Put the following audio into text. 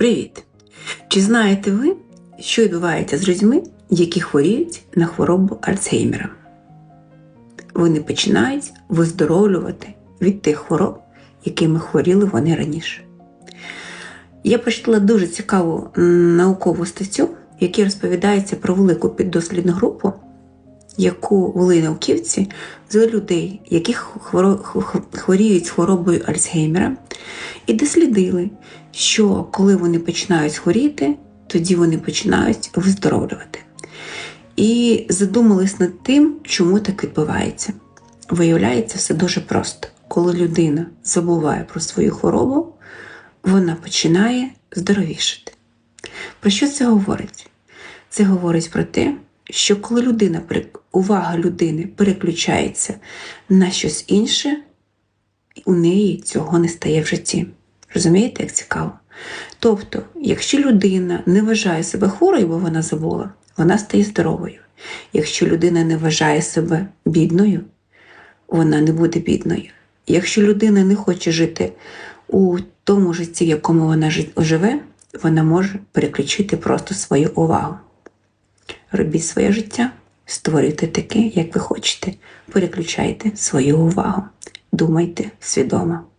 Привіт! Чи знаєте ви, що відбувається з людьми, які хворіють на хворобу Альцгеймера? Вони починають виздоровлювати від тих хвороб, якими хворіли вони раніше. Я прочитала дуже цікаву наукову статтю, в якій розповідається про велику піддослідну групу, яку вели науковці взяли людей, які хворіють з хворобою Альцгеймера, і дослідили, що коли вони починають хворіти, тоді вони починають виздоровлювати. І задумались над тим, чому так відбувається. Виявляється, все дуже просто. Коли людина забуває про свою хворобу, вона починає здоровішати. Про що це говорить? Це говорить про те, що коли людина, увага людини переключається на щось інше, у неї цього не стає в житті. Розумієте, як цікаво? Тобто, якщо людина не вважає себе хворою, бо вона забула, вона стає здоровою. Якщо людина не вважає себе бідною, вона не буде бідною. Якщо людина не хоче жити у тому житті, в якому вона живе, вона може переключити просто свою увагу. Робіть своє життя, створюйте таке, як ви хочете. Переключайте свою увагу. Думайте свідомо.